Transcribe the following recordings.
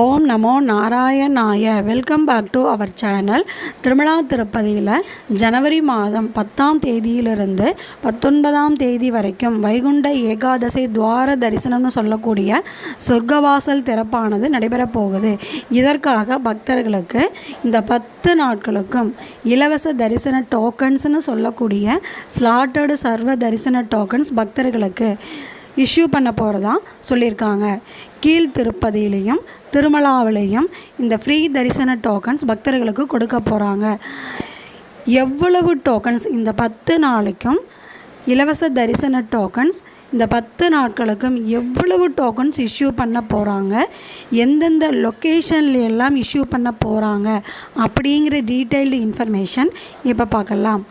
ஓம் நமோ நாராயணாய. Welcome back to our channel Tirumala திருப்பதியில் ஜனவரி மாதம் பத்தாம் தேதியிலிருந்து பத்தொன்பதாம் தேதி வரைக்கும் வைகுண்ட ஏகாதசி துவார தரிசனம்னு சொல்லக்கூடிய சொர்க்கவாசல் திறப்பானது நடைபெறப் போகுது. இதற்காக பக்தர்களுக்கு இந்த பத்து நாட்களுக்கும் இலவச தரிசன டோக்கன்ஸ்னு சொல்லக்கூடிய ஸ்லாட்டடு சர்வ தரிசன டோக்கன்ஸ் பக்தர்களுக்கு இஷ்யூ பண்ண போகிறதா சொல்லியிருக்காங்க. கீழ் திருப்பதியிலையும் திருமலாவிலையும் இந்த ஃப்ரீ தரிசன டோக்கன்ஸ் பக்தர்களுக்கு கொடுக்க போகிறாங்க எவ்வளவு டோக்கன்ஸ் இந்த பத்து நாளைக்கும் இலவச தரிசன டோக்கன்ஸ் இந்த பத்து நாட்களுக்கும் எவ்வளவு டோக்கன்ஸ் இஷ்யூ பண்ண போகிறாங்க எந்தெந்த லொக்கேஷன்ல எல்லாம் இஷ்யூ பண்ண போகிறாங்க அப்படிங்கிற டீட்டெயில்டு இன்ஃபர்மேஷன் இப்போ பார்க்கலாம்.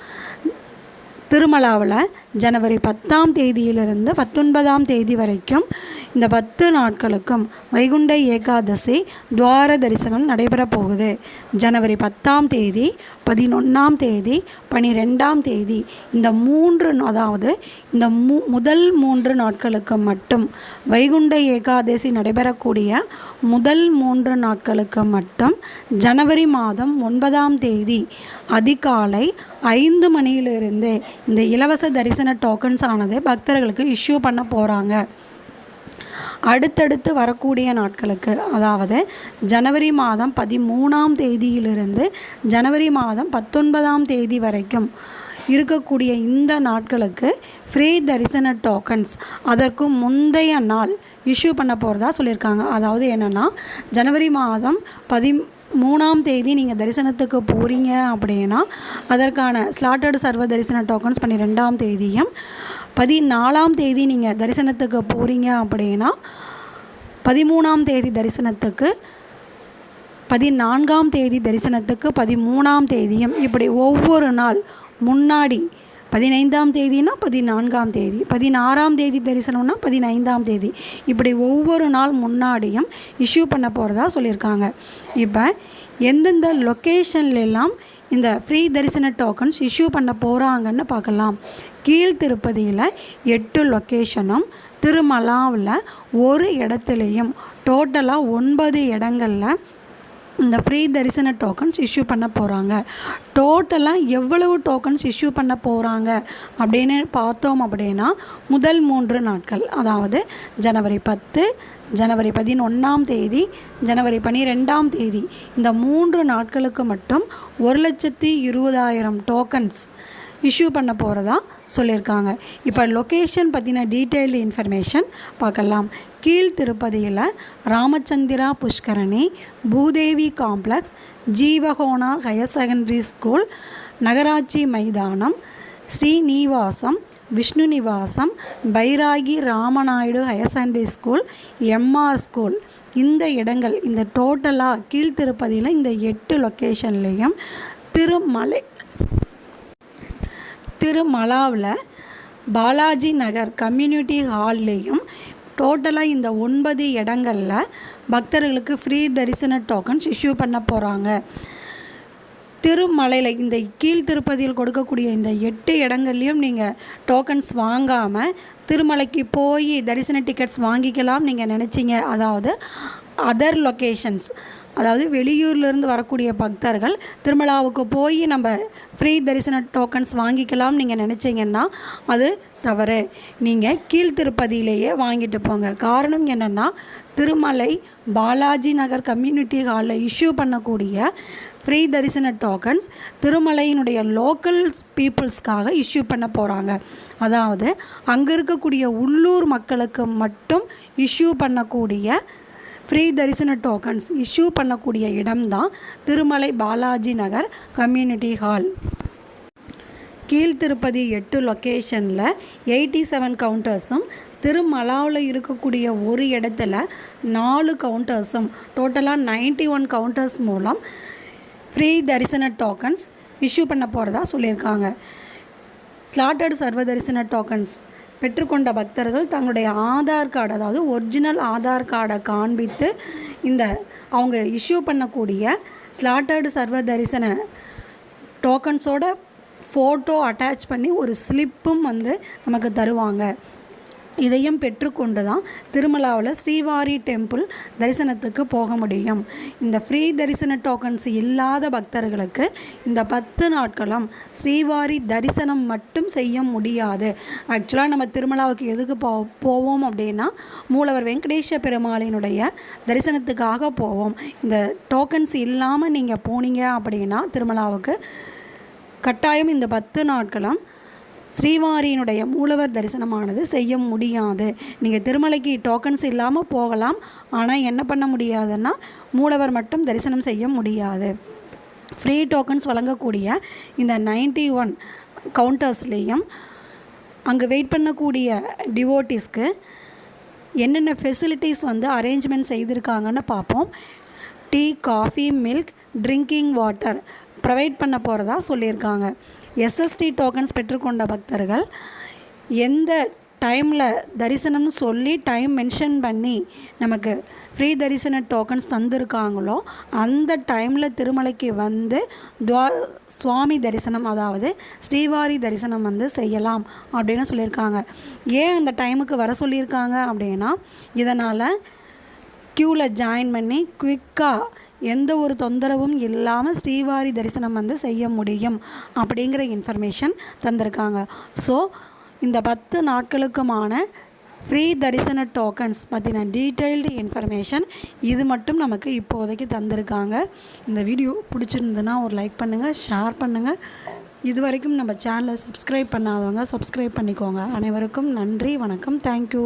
திருமலாவில் ஜனவரி பத்தாம் தேதியிலிருந்து பத்தொன்பதாம் தேதி வரைக்கும் இந்த பத்து நாட்களுக்கும் வைகுண்ட ஏகாதசி துவார தரிசனம் நடைபெறப் போகுது ஜனவரி பத்தாம் தேதி பதினொன்றாம் தேதி பனிரெண்டாம் தேதி இந்த மூன்று அதாவது இந்த மூ முதல் மூன்று நாட்களுக்கு மட்டும் வைகுண்ட ஏகாதசி நடைபெறக்கூடிய முதல் மூன்று நாட்களுக்கு மட்டும் ஜனவரி மாதம் ஒன்பதாம் தேதி அதிகாலை ஐந்து மணியிலிருந்து இந்த இலவச தரிசன டோக்கன்ஸ் ஆனது பக்தர்களுக்கு இஷ்யூ பண்ண போகிறாங்க அடுத்தடுத்து வரக்கூடிய நாட்களுக்கு அதாவது ஜனவரி மாதம் பதிமூணாம் தேதியிலிருந்து ஜனவரி மாதம் பத்தொன்பதாம் தேதி வரைக்கும் இருக்கக்கூடிய இந்த நாட்களுக்கு ஃப்ரீ தரிசன டோக்கன்ஸ் அதற்கு முந்தைய நாள் இஷ்யூ பண்ண போகிறதா சொல்லியிருக்காங்க. அதாவது என்னென்னா ஜனவரி மாதம் பதி மூணாம் தேதி நீங்கள் தரிசனத்துக்கு போகிறீங்க அப்படின்னா அதற்கான ஸ்லாட்டட் சர்வ தரிசன டோக்கன்ஸ் பன்னிரெண்டாம் தேதியும் பதினாலாம் தேதி நீங்கள் தரிசனத்துக்கு போகிறீங்க அப்படின்னா பதிமூணாம் தேதி தரிசனத்துக்கு பதினான்காம் தேதி தரிசனத்துக்கு பதிமூணாம் தேதியும் இப்படி ஒவ்வொரு நாள் முன்னாடி பதினைந்தாம் தேதினா பதினான்காம் தேதி பதினாறாம் தேதி தரிசனம்னா பதினைந்தாம் தேதி. இப்படி ஒவ்வொரு நாள் முன்னாடியும் இஷ்யூ பண்ண போகிறதா சொல்லியிருக்காங்க. இப்போ எந்தெந்த லொக்கேஷன்லாம் இந்த ஃப்ரீ தரிசன டோக்கன்ஸ் இஷ்யூ பண்ண போகிறாங்கன்னு பார்க்கலாம். கீழ் திருப்பதியில் எட்டு லொக்கேஷனும் திருமலாவில் ஒரு இடத்துலையும் டோட்டலாக ஒன்பது இடங்களில் இந்த ஃப்ரீ தரிசன டோக்கன்ஸ் இஷ்யூ பண்ண போகிறாங்க டோட்டலாக எவ்வளவு டோக்கன்ஸ் இஷ்யூ பண்ண போகிறாங்க அப்படின்னு பார்த்தோம் அப்படின்னா முதல் மூன்று நாட்கள் அதாவது ஜனவரி பத்து ஜனவரி பதினொன்றாம் தேதி ஜனவரி பனிரெண்டாம் தேதி இந்த மூன்று நாட்களுக்கு மட்டும் ஒரு லட்சத்தி இருபதாயிரம் டோக்கன்ஸ் இஷ்யூ பண்ண போகிறதா சொல்லியிருக்காங்க. இப்போ லொக்கேஷன் பற்றின டீட்டெயில்டு இன்ஃபர்மேஷன் பார்க்கலாம். கீழ் திருப்பதியில் Ramachandra Pushkarini Bhudevi complex Jeevakona higher secondary school நகராட்சி மைதானம் Srinivasam Vishnu Nivasam Bairagi Ramanaidu higher secondary school MR school. இந்த இடங்கள் இந்த டோட்டலாக கீழ்த்திருப்பதியில் இந்த எட்டு லொக்கேஷன்லேயும் திருமலை திருமலாவில் பாலாஜி நகர் கம்யூனிட்டி ஹால்லேயும் டோட்டலாக இந்த ஒன்பது இடங்களில் பக்தர்களுக்கு ஃப்ரீ தரிசன டோக்கன்ஸ் இஷ்யூ பண்ண போகிறாங்க திருமலையில் இந்த கீழ் திருப்பதியில் கொடுக்கக்கூடிய இந்த எட்டு இடங்கள்லையும் நீங்கள் டோக்கன்ஸ் வாங்காமல் திருமலைக்கு போய் தரிசன டிக்கெட்ஸ் வாங்கிக்கலாம் நீங்கள் நினச்சிங்க. அதாவது அதர் லொக்கேஷன்ஸ் அதாவது வெளியூர்லேருந்து வரக்கூடிய பக்தர்கள் திருமலாவுக்கு போய் நம்ம ஃப்ரீ தரிசன டோக்கன்ஸ் வாங்கிக்கலாம் நீங்கள் நினச்சிங்கன்னா அது தவறு. நீங்கள் கீழ்த்திருப்பதியிலேயே வாங்கிட்டு போங்க. காரணம் என்னென்னா திருமலை பாலாஜி நகர் கம்யூனிட்டி ஹாலில் இஷ்யூ பண்ணக்கூடிய ஃப்ரீ தரிசன டோக்கன்ஸ் திருமலையினுடைய லோக்கல் பீப்புள்ஸ்க்காக இஷ்யூ பண்ண போகிறாங்க அதாவது அங்கே இருக்கக்கூடிய உள்ளூர் மக்களுக்கு மட்டும் இஷ்யூ பண்ணக்கூடிய ஃப்ரீ தரிசன டோக்கன்ஸ் இஷ்யூ பண்ணக்கூடிய இடம்தான் திருமலை பாலாஜி நகர் கம்யூனிட்டி ஹால் கீழ் திருப்பதி எட்டு லொக்கேஷனில் எயிட்டி செவன் கவுண்டர்ஸும் திருமலாவில் இருக்கக்கூடிய ஒரு இடத்துல நாலு கவுண்டர்ஸும் டோட்டலாக நைன்டி ஒன் கவுண்டர்ஸ் மூலம் ஃப்ரீ தரிசன டோக்கன்ஸ் இஷ்யூ பண்ண போகிறதா சொல்லியிருக்காங்க. ஸ்லாட்டட் சர்வ தரிசன டோக்கன்ஸ் பெற்றுக்கொண்ட பக்தர்கள் தங்களுடைய ஆதார் கார்டு அதாவது ஒரிஜினல் ஆதார் கார்டை காண்பித்து இந்த அவங்க இஷ்யூ பண்ணக்கூடிய ஸ்லாட்டர்டு சர்வ தரிசன டோக்கன்ஸோட ஃபோட்டோ அட்டாச் பண்ணி ஒரு ஸ்லிப்பும் வந்து நமக்கு தருவாங்க. இதையும் பெற்றுக்கொண்டு தான் திருமலாவில் ஸ்ரீவாரி டெம்பிள் தரிசனத்துக்கு போக முடியும். இந்த ஃப்ரீ தரிசன டோக்கன்ஸ் இல்லாத பக்தர்களுக்கு இந்த பத்து நாட்களும் ஸ்ரீவாரி தரிசனம் மட்டும் செய்ய முடியாது. ஆக்சுவலாக நம்ம திருமலாவுக்கு எதுக்கு போ போவோம் அப்படின்னா மூலவர் வெங்கடேஷ பெருமாளினுடைய தரிசனத்துக்காக போவோம். இந்த டோக்கன்ஸ் இல்லாமல் நீங்கள் போனீங்க அப்படின்னா திருமலாவுக்கு கட்டாயம் இந்த பத்து நாட்களும் ஸ்ரீவாரியினுடைய மூலவர் தரிசனமானது செய்ய முடியாது. நீங்கள் திருமலைக்கு டோக்கன்ஸ் இல்லாமல் போகலாம். ஆனால் என்ன பண்ண முடியாதுன்னா மூலவர் மட்டும் தரிசனம் செய்ய முடியாது. ஃப்ரீ டோக்கன்ஸ் வழங்கக்கூடிய இந்த நைன்டி ஒன் கவுண்டர்ஸ்லேயும் அங்கே வெயிட் பண்ணக்கூடிய டிவோட்டிஸ்க்கு என்னென்ன ஃபெசிலிட்டிஸ் வந்து அரேஞ்ச்மெண்ட் செய்திருக்காங்கன்னு பார்ப்போம். Tea coffee milk drinking water provide பண்ண போகிறதா சொல்லியிருக்காங்க. எஸ்எஸ்டி டோக்கன்ஸ் பெற்றுக்கொண்ட பக்தர்கள் எந்த டைமில் தரிசனம்னு சொல்லி டைம் மென்ஷன் பண்ணி நமக்கு ஃப்ரீ தரிசன டோக்கன்ஸ் தந்திருக்காங்களோ அந்த டைமில் திருமலைக்கு வந்து துவா சுவாமி தரிசனம் அதாவது ஸ்ரீவாரி தரிசனம் வந்து செய்யலாம் அப்படின்னு சொல்லியிருக்காங்க. ஏன் அந்த டைமுக்கு வர சொல்லியிருக்காங்க அப்படின்னா இதனால் க்யூவில் ஜாயின் பண்ணி குவிக்காக எந்த ஒரு தொந்தரவும் இல்லாமல் ஸ்ரீவாரி தரிசனம் வந்து செய்ய முடியும் அப்படிங்கிற இன்ஃபர்மேஷன் தந்திருக்காங்க. ஸோ இந்த பத்து நாட்களுக்குமான ஃப்ரீ தரிசன டோக்கன்ஸ் பற்றின டீட்டெயில்டு இன்ஃபர்மேஷன் இது மட்டும் நமக்கு இப்போதைக்கு தந்திருக்காங்க. இந்த வீடியோ பிடிச்சிருந்ததுன்னா ஒரு லைக் பண்ணுங்கள் ஷேர் பண்ணுங்கள் இது வரைக்கும் நம்ம சேனலை சப்ஸ்கிரைப் பண்ணாதவங்க சப்ஸ்கிரைப் பண்ணிக்கோங்க. அனைவருக்கும் நன்றி வணக்கம் தேங்க்யூ